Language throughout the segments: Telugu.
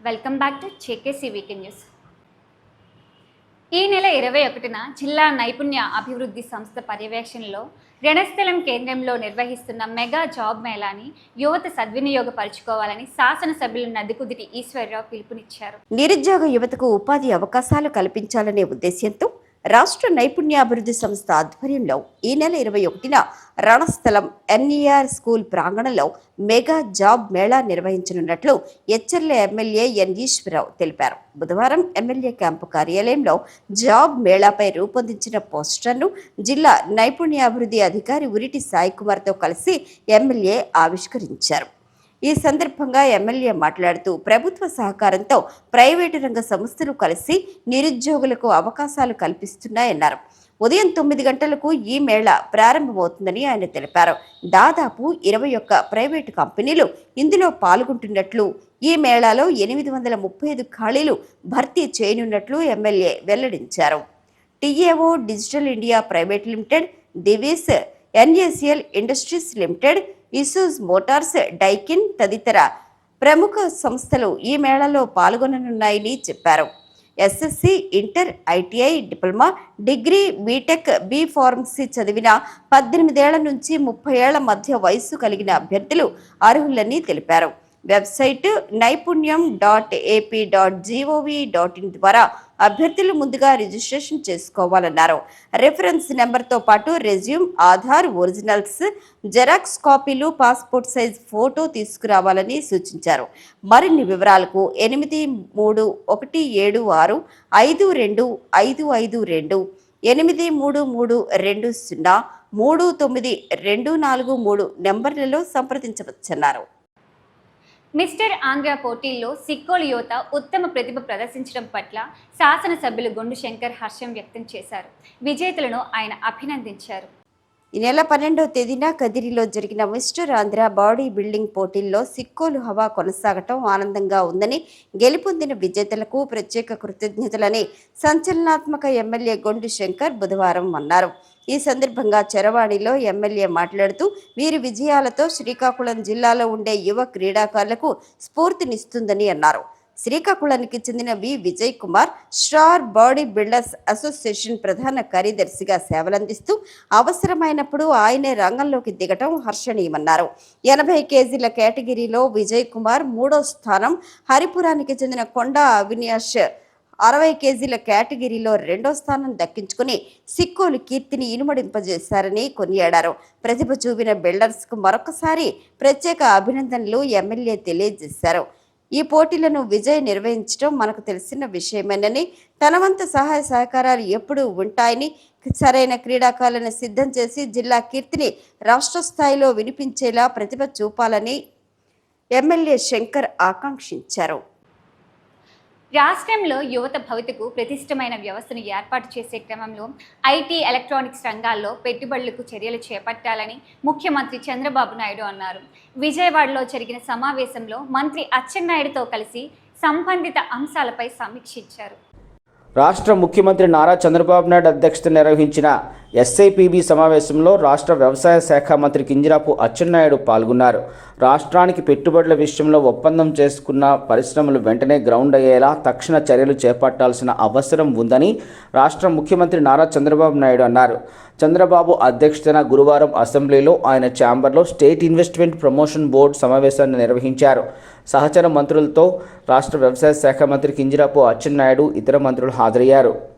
Welcome back to JKC weekend news ఈ నెల ఇరవై ఒకటిన జిల్లా నైపుణ్య అభివృద్ధి సంస్థ పర్యవేక్షణలో రణస్థలం కేంద్రంలో నిర్వహిస్తున్న మెగా జాబ్ మేళాని యువత సద్వినియోగపరుచుకోవాలని శాసనసభ్యులు నదికుదిటి ఈశ్వరరావు పిలుపునిచ్చారు. నిరుద్యోగ యువతకు ఉపాధి అవకాశాలు కల్పించాలనే ఉద్దేశ్యంతో రాష్ట్ర నైపుణ్యాభివృద్ధి సంస్థ ఆధ్వర్యంలో ఈ నెల ఇరవై ఒకటిన రణస్థలం ఎన్ఈఆర్ స్కూల్ ప్రాంగణంలో మెగా జాబ్ మేళా నిర్వహించనున్నట్లు ఎచ్చర్ల ఎమ్మెల్యే ఎన్ ఈశ్వరరావు తెలిపారు. బుధవారం ఎమ్మెల్యే క్యాంపు కార్యాలయంలో జాబ్ మేళాపై రూపొందించిన పోస్టర్ను జిల్లా నైపుణ్యాభివృద్ధి అధికారి ఉరిటి సాయి కుమార్తో కలిసి ఎమ్మెల్యే ఆవిష్కరించారు. ఈ సందర్భంగా ఎమ్మెల్యే మాట్లాడుతూ ప్రభుత్వ సహకారంతో ప్రైవేటు రంగ సంస్థలు కలిసి నిరుద్యోగులకు అవకాశాలు కల్పిస్తున్నాయన్నారు. ఉదయం తొమ్మిది గంటలకు ఈ మేళా ప్రారంభమవుతుందని ఆయన తెలిపారు. దాదాపు ఇరవై ఒక్క ప్రైవేటు కంపెనీలు ఇందులో పాల్గొంటున్నట్లు ఈ మేళాలో ఎనిమిది వందల ముప్పై ఐదు ఖాళీలు భర్తీ చేయనున్నట్లు ఎమ్మెల్యే వెల్లడించారు. TAO digital India private limited Divis NACL industries limited Isuzu motors Daikin తదితర ప్రముఖ సంస్థలు ఈ మేళాలో పాల్గొననున్నాయని చెప్పారు. SSC inter ITI diploma degree BTech B pharmacy చదివిన పద్దెనిమిదేళ్ళ నుంచి ముప్పై ఏళ్ళ మధ్య వయస్సు కలిగిన అభ్యర్థులు అర్హులని తెలిపారు. Website Naipunyam dot AP dot gov dot in ద్వారా అభ్యర్థులు ముందుగా రిజిస్ట్రేషన్ చేసుకోవాలన్నారు. రెఫరెన్స్ నెంబర్తో పాటు రెజ్యూమ్ ఆధార్ ఒరిజినల్స్ జెరాక్స్ కాపీలు పాస్పోర్ట్ సైజ్ ఫోటో తీసుకురావాలని సూచించారు. మరిన్ని వివరాలకు ఎనిమిది మూడు ఒకటి ఏడు ఆరు ఐదు రెండు ఐదు ఐదు రెండు ఎనిమిది మూడు మూడు రెండు సున్నా మూడు తొమ్మిది రెండు నాలుగు మూడు నెంబర్లలో సంప్రదించవచ్చన్నారు. మిస్టర్ ఆంధ్ర పోటీల్లో సిక్కోలు యువత ఉత్తమ ప్రతిభ ప్రదర్శించడం పట్ల శాసనసభ్యులు గొండు శంకర్ హర్షం వ్యక్తం చేశారు. విజేతలను ఆయన అభినందించారు. ఈ నెల పన్నెండవ తేదీన కదిరిలో జరిగిన మిస్టర్ ఆంధ్ర బాడీ బిల్డింగ్ పోటీల్లో సిక్కోలు హవా కొనసాగటం ఆనందంగా ఉందని గెలుపొందిన విజేతలకు ప్రత్యేక కృతజ్ఞతలని సంచలనాత్మక ఎమ్మెల్యే గొండు శంకర్ బుధవారం అన్నారు. ఈ సందర్భంగా చరవాణిలో ఎమ్మెల్యే మాట్లాడుతూ వీరి విజయాలతో శ్రీకాకుళం జిల్లాలో ఉండే యువ క్రీడాకారులకు స్ఫూర్తినిస్తుందని అన్నారు. శ్రీకాకుళానికి చెందిన V. Vijay Kumar star body builders association ప్రధాన కార్యదర్శిగా సేవలందిస్తూ అవసరమైనప్పుడు ఆయనే రంగంలోకి దిగటం హర్షణీయమన్నారు. ఎనభై కేజీల కేటగిరీలో విజయ్ కుమార్ మూడో స్థానం హరిపురానికి చెందిన కొండ అవినాష్ అరవై కేజీల కేటగిరీలో రెండో స్థానం దక్కించుకుని సిక్కులు కీర్తిని ఇనుమడింపజేశారని కొనియాడారు. ప్రతిభ చూపిన బిల్డర్స్కు మరొకసారి ప్రత్యేక అభినందనలు ఎమ్మెల్యే తెలియజేశారు. ఈ పోటీలను విజయ్ నిర్వహించడం మనకు తెలిసిన విషయమేనని తన వంతు సహాయ సహకారాలు ఎప్పుడూ ఉంటాయని సరైన క్రీడాకారులను సిద్ధం చేసి జిల్లా కీర్తిని రాష్ట్ర స్థాయిలో వినిపించేలా ప్రతిభ చూపాలని ఎమ్మెల్యే శంకర్ ఆకాంక్షించారు. రాష్ట్రంలో యువత భవితకు ప్రతిష్టమైన వ్యవస్థను ఏర్పాటు చేసే క్రమంలో ఐటీ ఎలక్ట్రానిక్స్ రంగాల్లో పెట్టుబడులకు చర్యలు చేపట్టాలని ముఖ్యమంత్రి చంద్రబాబు నాయుడు అన్నారు. విజయవాడలో జరిగిన సమావేశంలో మంత్రి అచ్చెన్నాయుడుతో కలిసి సంబంధిత అంశాలపై సమీక్షించారు. రాష్ట్ర ముఖ్యమంత్రి నారా చంద్రబాబు నాయుడు అధ్యక్షతన నిర్వహించిన ఎస్ఐపిబి సమావేశంలో రాష్ట్ర వ్యవసాయ శాఖ మంత్రి కింజరాపు అచ్చెన్నాయుడు పాల్గొన్నారు. రాష్ట్రానికి పెట్టుబడుల విషయంలో ఒప్పందం చేసుకున్న పరిశ్రమలు వెంటనే గ్రౌండ్ అయ్యేలా తక్షణ చర్యలు చేపట్టాల్సిన అవసరం ఉందని రాష్ట్ర ముఖ్యమంత్రి నారా చంద్రబాబు నాయుడు అన్నారు. చంద్రబాబు అధ్యక్షతన గురువారం అసెంబ్లీలో ఆయన ఛాంబర్లో స్టేట్ ఇన్వెస్ట్మెంట్ ప్రమోషన్ బోర్డు సమావేశాన్ని నిర్వహించారు. సహచర మంత్రులతో రాష్ట్ర వ్యవసాయ శాఖ మంత్రి కింజరాపు అచ్చెన్నాయుడు ఇతర మంత్రులు హాజరయ్యారు.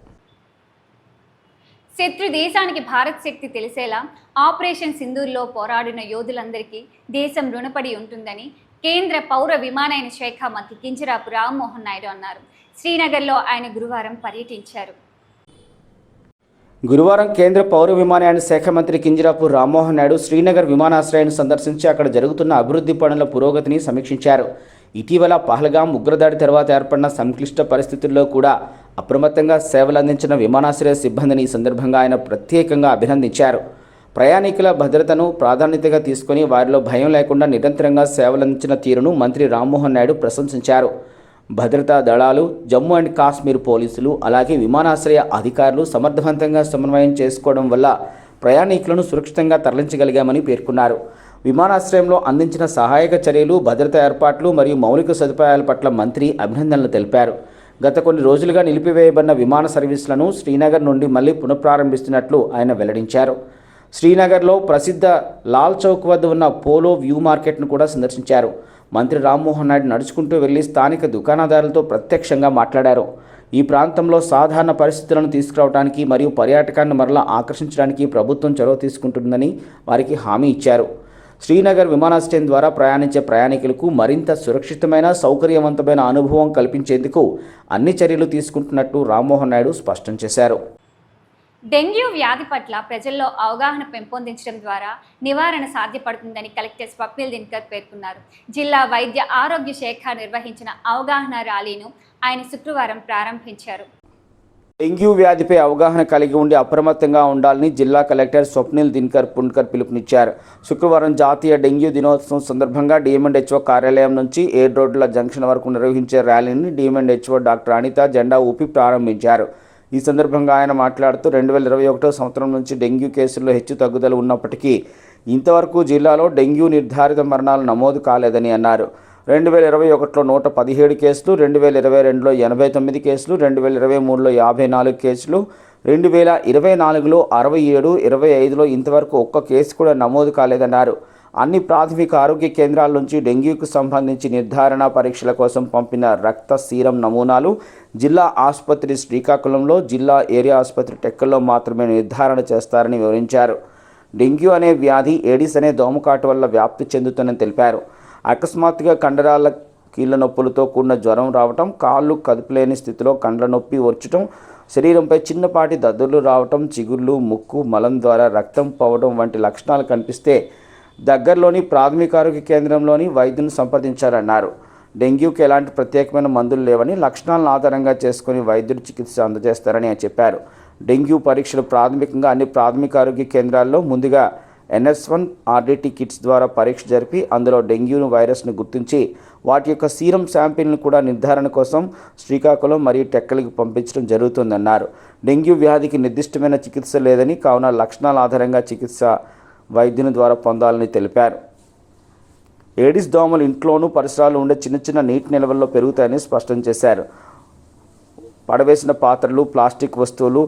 శత్రు దేశానికి భారత్ శక్తి తెలిసేలా ఆపరేషన్ సింధూర్లో పోరాడిన యోధులందరికీ దేశం రుణపడి ఉంటుందని కేంద్ర పౌర విమానయాన శాఖ మంత్రి కింజరాపు రామ్మోహన్ నాయుడు అన్నారు. శ్రీనగర్లో ఆయన గురువారం పర్యటించారు. గురువారం కేంద్ర పౌర విమానయాన శాఖ మంత్రి కింజరాపు రామ్మోహన్ నాయుడు శ్రీనగర్ విమానాశ్రయాన్ని సందర్శించి అక్కడ జరుగుతున్న అభివృద్ధి పనుల పురోగతిని సమీక్షించారు. ఇటీవల పహల్గాం ఉగ్రదాడి తర్వాత ఏర్పడిన సంక్లిష్ట పరిస్థితుల్లో కూడా అప్రమత్తంగా సేవలందించిన విమానాశ్రయ సిబ్బందిని ఈ సందర్భంగా ఆయన ప్రత్యేకంగా అభినందించారు. ప్రయాణికుల భద్రతను ప్రాధాన్యతగా తీసుకొని వారిలో భయం లేకుండా నిరంతరంగా సేవలందించిన తీరును మంత్రి రామ్మోహన్ నాయుడు ప్రశంసించారు. భద్రతా దళాలు జమ్మూ అండ్ కాశ్మీర్ పోలీసులు అలాగే విమానాశ్రయ అధికారులు సమర్థవంతంగా సమన్వయం చేసుకోవడం వల్ల ప్రయాణికులను సురక్షితంగా తరలించగలిగామని పేర్కొన్నారు. విమానాశ్రయంలో అందించిన సహాయక చర్యలు భద్రతా ఏర్పాట్లు మరియు మౌలిక సదుపాయాల పట్ల మంత్రి అభినందనలు తెలిపారు. గత కొన్ని రోజులుగా నిలిపివేయబడిన విమాన సర్వీసులను శ్రీనగర్ నుండి మళ్ళీ పునఃప్రారంభిస్తున్నట్లు ఆయన వెల్లడించారు. శ్రీనగర్లో ప్రసిద్ధ లాల్ చౌక్ వద్ద ఉన్న పోలో వ్యూ మార్కెట్ను కూడా సందర్శించారు. మంత్రి రామ్మోహన్ నాయుడు నడుచుకుంటూ వెళ్ళి స్థానిక దుకాణదారులతో ప్రత్యక్షంగా మాట్లాడారు. ఈ ప్రాంతంలో సాధారణ పరిస్థితులను తీసుకురావడానికి మరియు పర్యాటకాన్ని మరలా ఆకర్షించడానికి ప్రభుత్వం చొరవ తీసుకుంటుందని వారికి హామీ ఇచ్చారు. శ్రీనగర్ విమానాశ్రయం ద్వారా ప్రయాణించే ప్రయాణికులకు మరింత సురక్షితమైన సౌకర్యవంతమైన అనుభవం కల్పించేందుకు అన్ని చర్యలు తీసుకుంటున్నట్టు రామ్మోహన్ నాయుడు స్పష్టం చేశారు. డెంగ్యూ వ్యాధి పట్ల ప్రజల్లో అవగాహన పెంపొందించడం ద్వారా నివారణ సాధ్యపడుతుందని కలెక్టర్ స్వప్నిల్ దినకర్ పేర్కొన్నారు. జిల్లా వైద్య ఆరోగ్య శాఖ నిర్వహించిన అవగాహన ర్యాలీను ఆయన శుక్రవారం ప్రారంభించారు. డెంగ్యూ వ్యాధిపై అవగాహన కలిగి ఉండి అప్రమత్తంగా ఉండాలని జిల్లా కలెక్టర్ స్వప్నిల్ దినకర్ పుణ్కర్ పిలుపునిచ్చారు. శుక్రవారం జాతీయ డెంగ్యూ దినోత్సవం సందర్భంగా డిఎంఎండ్హెచ్ఓ కార్యాలయం నుంచి ఎయిర్ రోడ్ల జంక్షన్ వరకు నిర్వహించే ర్యాలీని డిఎంఎండ్హెచ్ఓ డాక్టర్ అనిత జెండా ఊపి ప్రారంభించారు. ఈ సందర్భంగా ఆయన మాట్లాడుతూ రెండు వేల ఇరవై ఒకటో సంవత్సరం నుంచి డెంగ్యూ కేసుల్లో హెచ్చు తగ్గుదల ఉన్నప్పటికీ ఇంతవరకు జిల్లాలో డెంగ్యూ నిర్ధారిత మరణాలు నమోదు కాలేదని అన్నారు. రెండు వేల ఇరవై ఒకటిలో నూట పదిహేడు కేసులు రెండు వేల ఇరవై రెండులో ఎనభై తొమ్మిది కేసులు రెండు వేల ఇరవై మూడులో యాభై నాలుగు కేసులు రెండు వేల ఇరవై నాలుగులో అరవై ఏడు ఇరవై ఐదులో ఇంతవరకు ఒక్క కేసు కూడా నమోదు కాలేదన్నారు. అన్ని ప్రాథమిక ఆరోగ్య కేంద్రాల నుంచి డెంగ్యూకు సంబంధించి నిర్ధారణ పరీక్షల కోసం పంపిన రక్త సీరం నమూనాలు జిల్లా ఆసుపత్రి శ్రీకాకుళంలో జిల్లా ఏరియా ఆసుపత్రి టెక్కల్లో మాత్రమే నిర్ధారణ చేస్తారని వివరించారు. డెంగ్యూ అనే వ్యాధి ఏడిస్ అనే దోమకాటు వల్ల వ్యాప్తి చెందుతుందని తెలిపారు. అకస్మాత్తుగా కండరాల కీళ్ళ నొప్పులతో కూడిన జ్వరం రావటం కాళ్ళు కదుపులేని స్థితిలో కండ్ల నొప్పి వచ్చటం శరీరంపై చిన్నపాటి దద్దుర్లు రావటం చిగుళ్ళు ముక్కు మలం ద్వారా రక్తం పోవడం వంటి లక్షణాలు కనిపిస్తే దగ్గరలోని ప్రాథమిక ఆరోగ్య కేంద్రంలోని వైద్యుని సంప్రదించారన్నారు. డెంగ్యూకి ఎలాంటి ప్రత్యేకమైన మందులు లేవని లక్షణాలను ఆధారంగా చేసుకుని వైద్యుడు చికిత్స అందజేస్తారని ఆయన చెప్పారు. డెంగ్యూ పరీక్షలు ప్రాథమికంగా అన్ని ప్రాథమిక ఆరోగ్య కేంద్రాల్లో ముందుగా ఎన్ఎస్ వన్ ఆర్డీటీ కిట్స్ ద్వారా పరీక్ష జరిపి అందులో డెంగ్యూను వైరస్ను గుర్తించి వాటి యొక్క సీరం శాంపిల్ను కూడా నిర్ధారణ కోసం శ్రీకాకుళం మరియు టెక్కలికి పంపించడం జరుగుతుందన్నారు. డెంగ్యూ వ్యాధికి నిర్దిష్టమైన చికిత్స లేదని కావున లక్షణాల ఆధారంగా చికిత్స వైద్యుని ద్వారా పొందాలని తెలిపారు. ఏడిస్ దోమలు ఇంట్లోనూ పరిసరాలు ఉండే చిన్న చిన్న నీటి నిల్వల్లో పెరుగుతాయని స్పష్టం చేశారు. పడవేసిన పాత్రలు ప్లాస్టిక్ వస్తువులు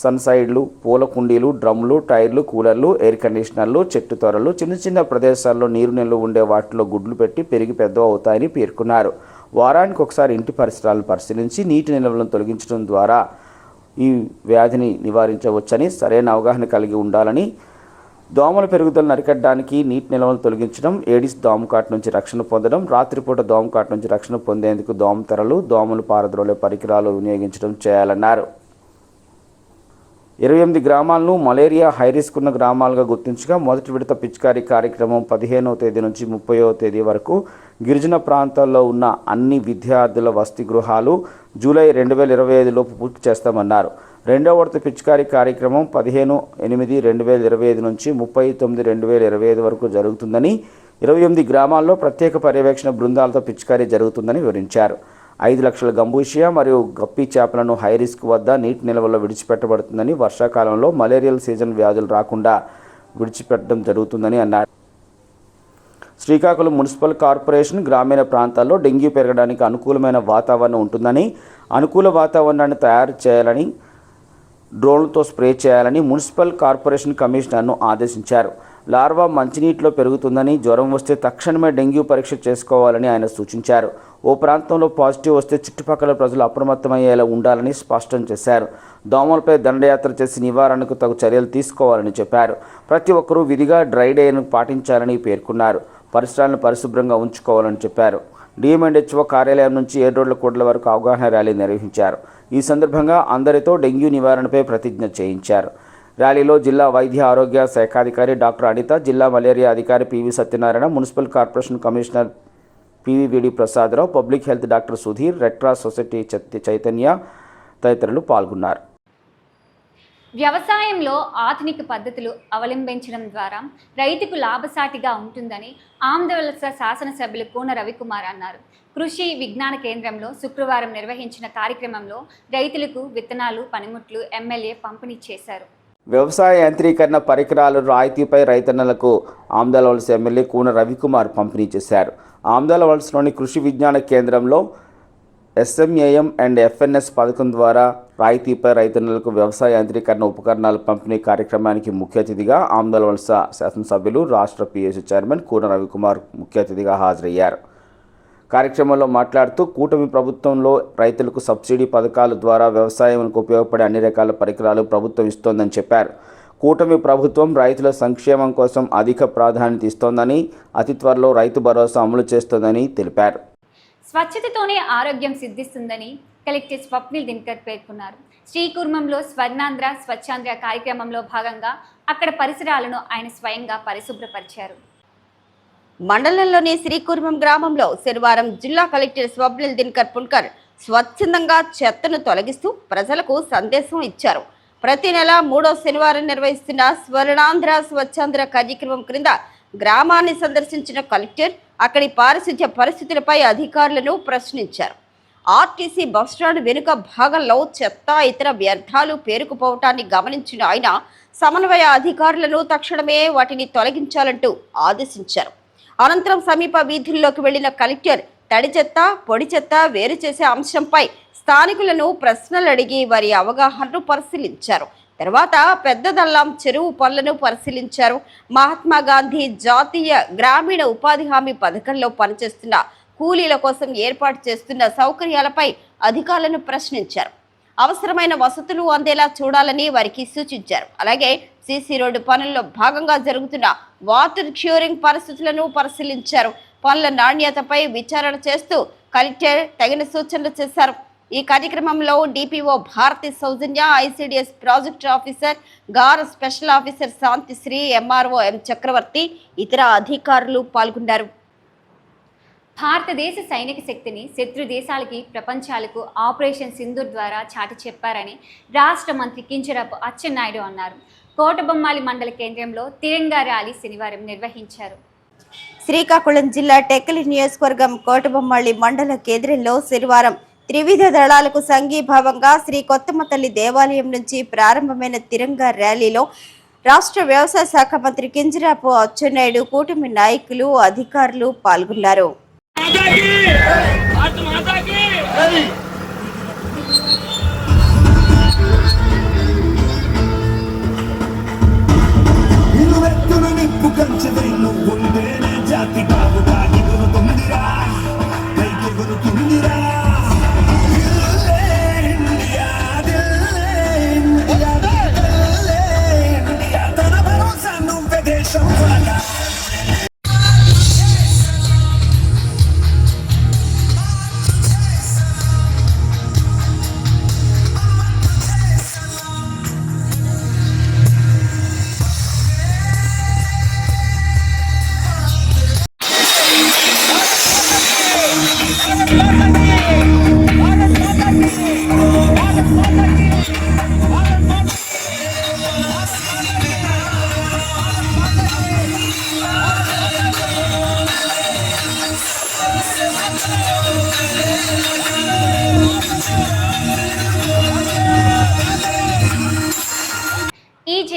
సన్సైడ్లు పూల కుండీలు డ్రమ్లు టైర్లు కూలర్లు ఎయిర్ కండిషనర్లు చెట్టు తొరలు చిన్న చిన్న ప్రదేశాల్లో నీరు నిల్వ ఉండే వాటిలో గుడ్లు పెట్టి పెరిగి పెద్ద అవుతాయని పేర్కొన్నారు. వారానికి ఒకసారి ఇంటి పరిసరాలను పరిశీలించి నీటి నిల్వలను తొలగించడం ద్వారా ఈ వ్యాధిని నివారించవచ్చని సరైన అవగాహన కలిగి ఉండాలని దోమల పెరుగుదలను అరికట్టడానికి నీటి నిల్వలను తొలగించడం ఏడిస్ దోమకాటు నుంచి రక్షణ పొందడం రాత్రిపూట దోమకాటు నుంచి రక్షణ పొందేందుకు దోమ తెరలు దోమలు పారద్రోలే పరికరాలు వినియోగించడం చేయాలన్నారు. ఇరవై ఎనిమిది గ్రామాలను మలేరియా హైరిస్క్ ఉన్న గ్రామాలుగా గుర్తించగా మొదటి విడత పిచికారీ కార్యక్రమం పదిహేనవ తేదీ నుంచి ముప్పైవ తేదీ వరకు గిరిజన ప్రాంతాల్లో ఉన్న అన్ని విద్యార్థుల వసతి గృహాలు జూలై రెండు వేల ఇరవై ఐదులోపు పూర్తి చేస్తామన్నారు. రెండవ విడత పిచికారీ కార్యక్రమం పదిహేను ఎనిమిది రెండు వేల ఇరవై ఐదు నుంచి ముప్పై తొమ్మిది రెండు వేల ఇరవై ఐదు వరకు జరుగుతుందని ఇరవై ఎనిమిది గ్రామాల్లో ప్రత్యేక పర్యవేక్షణ బృందాలతో పిచికారీ జరుగుతుందని వివరించారు. ఐదు లక్షల గంబూషియా మరియు గప్పి చేపలను హై రిస్క్ వద్ద నీటి నిల్వలో విడిచిపెట్టబడుతుందని వర్షాకాలంలో మలేరియల్ సీజన్ వ్యాధులు రాకుండా విడిచిపెట్టడం జరుగుతుందని అన్నారు. శ్రీకాకుళం మున్సిపల్ కార్పొరేషన్ గ్రామీణ ప్రాంతాల్లో డెంగ్యూ పెరగడానికి అనుకూలమైన వాతావరణం ఉంటుందని అనుకూల వాతావరణాన్ని తయారు చేయాలని డ్రోన్లతో స్ప్రే చేయాలని మున్సిపల్ కార్పొరేషన్ కమిషనర్ను ఆదేశించారు. లార్వా మంచినీటిలో పెరుగుతుందని జ్వరం వస్తే తక్షణమే డెంగ్యూ పరీక్ష చేసుకోవాలని ఆయన సూచించారు. ఓ ప్రాంతంలో పాజిటివ్ వస్తే చుట్టుపక్కల ప్రజలు అప్రమత్తమయ్యేలా ఉండాలని స్పష్టం చేశారు. దోమలపై దండయాత్ర చేసి నివారణకు తగు చర్యలు తీసుకోవాలని చెప్పారు. ప్రతి ఒక్కరూ విధిగా డ్రై డేను పాటించాలని పేర్కొన్నారు. పరిసరాలను పరిశుభ్రంగా ఉంచుకోవాలని చెప్పారు. డిఎంఎండ్హెచ్ఓ కార్యాలయం నుంచి ఏడు రోడ్ల కోట్ల వరకు అవగాహన ర్యాలీ నిర్వహించారు. ఈ సందర్భంగా అందరితో డెంగ్యూ నివారణపై ప్రతిజ్ఞ చేయించారు. ర్యాలీలో జిల్లా వైద్య ఆరోగ్య శాఖాధికారి డాక్టర్ అనిత జిల్లా మలేరియా అధికారి PV Satyanarayana municipal corporation commissioner PVVD Prasadarao public health doctor Sudheer red cross society Chaitanya తదితరులు పాల్గొన్నారు. వ్యవసాయంలో ఆధునిక పద్ధతులు అవలంబించడం ద్వారా రైతుకు లాభసాటిగా ఉంటుందని ఆంధ్రవలస శాసనసభ్యులు కూన రవికుమార్ అన్నారు. కృషి విజ్ఞాన కేంద్రంలో శుక్రవారం నిర్వహించిన కార్యక్రమంలో రైతులకు విత్తనాలు పనిముట్లు ఎమ్మెల్యే పంపిణీ చేశారు. వ్యవసాయ యాంత్రీకరణ పరికరాలు రాయితీపై రైతన్నలకు ఆమ్దాలవలస ఎమ్మెల్యే కూన రవికుమార్ పంపిణీ చేశారు. ఆమ్దాలవలసలోని కృషి విజ్ఞాన కేంద్రంలో ఎస్ఎంఏఎం అండ్ ఎఫ్ఎన్ఎస్ పథకం ద్వారా రాయితీపై రైతన్నలకు వ్యవసాయ యాంత్రీకరణ ఉపకరణాల పంపిణీ కార్యక్రమానికి ముఖ్య అతిథిగా ఆమ్దాలవలస శాసనసభ్యులు రాష్ట్ర పిఎస్సి చైర్మన్ కూన రవికుమార్ ముఖ్య అతిథిగా హాజరయ్యారు. కార్యక్రమంలో మాట్లాడుతూ కూటమి ప్రభుత్వంలో రైతులకు సబ్సిడీ పథకాల ద్వారా వ్యవసాయానికి ఉపయోగపడే అన్ని రకాల పరికరాలు ప్రభుత్వం ఇస్తోందని చెప్పారు. కూటమి ప్రభుత్వం రైతుల సంక్షేమం కోసం అధిక ప్రాధాన్యత ఇస్తోందని అతి త్వరలో రైతు భరోసా అమలు చేస్తోందని తెలిపారు. స్వచ్ఛతతోనే ఆరోగ్యం సిద్ధిస్తుందని కలెక్టర్ స్వప్నిల్ దినకర్ పేర్కొన్నారు. శ్రీకుర్మంలో స్వర్ణాంధ్ర స్వచ్ఛాంధ్ర కార్యక్రమంలో భాగంగా అక్కడ పరిసరాలను ఆయన స్వయంగా పరిశుభ్రపరిచారు. మండలంలోని శ్రీకుర్మం గ్రామంలో శనివారం జిల్లా కలెక్టర్ స్వప్నిల్ దినకర్ పున్కర్ స్వచ్ఛందంగా చెత్తను తొలగిస్తూ ప్రజలకు సందేశం ఇచ్చారు. ప్రతి నెల మూడో శనివారం నిర్వహిస్తున్న స్వర్ణాంధ్ర స్వచ్ఛాంధ్ర కార్యక్రమం క్రింద గ్రామాన్ని సందర్శించిన కలెక్టర్ అక్కడి పారిశుధ్య పరిస్థితులపై అధికారులను ప్రశ్నించారు. ఆర్టీసీ బస్టాండ్ వెనుక భాగంలో చెత్త ఇతర వ్యర్థాలు పేరుకుపోవటాన్ని గమనించిన ఆయన సమన్వయ అధికారులను తక్షణమే వాటిని తొలగించాలంటూ ఆదేశించారు. అనంతరం సమీప వీధుల్లోకి వెళ్ళిన కలెక్టర్ తడి చెత్త పొడి చెత్త వేరు చేసే అంశంపై స్థానికులను ప్రశ్నలు అడిగి వారి అవగాహనను పరిశీలించారు. తర్వాత పెద్దదల్లాం చెరువు పనులను పరిశీలించారు. మహాత్మా గాంధీ జాతీయ గ్రామీణ ఉపాధి హామీ పథకంలో పనిచేస్తున్న కూలీల కోసం ఏర్పాటు చేస్తున్న సౌకర్యాలపై అధికారులను ప్రశ్నించారు. అవసరమైన వసతులు అందేలా చూడాలని వారికి సూచించారు. అలాగే సీసీ రోడ్డు పనుల్లో భాగంగా జరుగుతున్న వాటర్ క్యూరింగ్ పరిస్థితులను పరిశీలించారు. పనుల నాణ్యతపై విచారణ చేస్తూ కలెక్టర్ తగిన సూచనలు చేశారు. ఈ కార్యక్రమంలో DPO Bharathi Soujanya ICDS project officer గార్ special officer Santhisri MRO M Chakravarthi ఇతర అధికారులు పాల్గొన్నారు. భారతదేశ సైనిక శక్తిని శత్రు దేశాలకి ప్రపంచాలకు ఆపరేషన్ సింధూర్ ద్వారా చాటి చెప్పారని రాష్ట్ర మంత్రి కించరపు అచ్చెన్నాయుడు అన్నారు. కోటబొమ్మాలి మండల కేంద్రంలో తిరంగా ర్యాలీ శనివారం నిర్వహించారు. శ్రీకాకుళం జిల్లా టెక్కలి నియోజకవర్గం కోటబొమ్మాళి మండల కేంద్రంలో శనివారం త్రివిధ దళాలకు సంఘీభావంగా శ్రీ కొత్తమ్మ తల్లి దేవాలయం నుంచి ప్రారంభమైన తిరంగా ర్యాలీలో రాష్ట్ర వ్యవసాయ శాఖ మంత్రి కింజరాపు అచ్చెన్నాయుడు కూటమి నాయకులు అధికారులు పాల్గొన్నారు. ఇరువెత్తున నిప్పు కంచెదై నువ్వుండేనే జాతి బాగుడు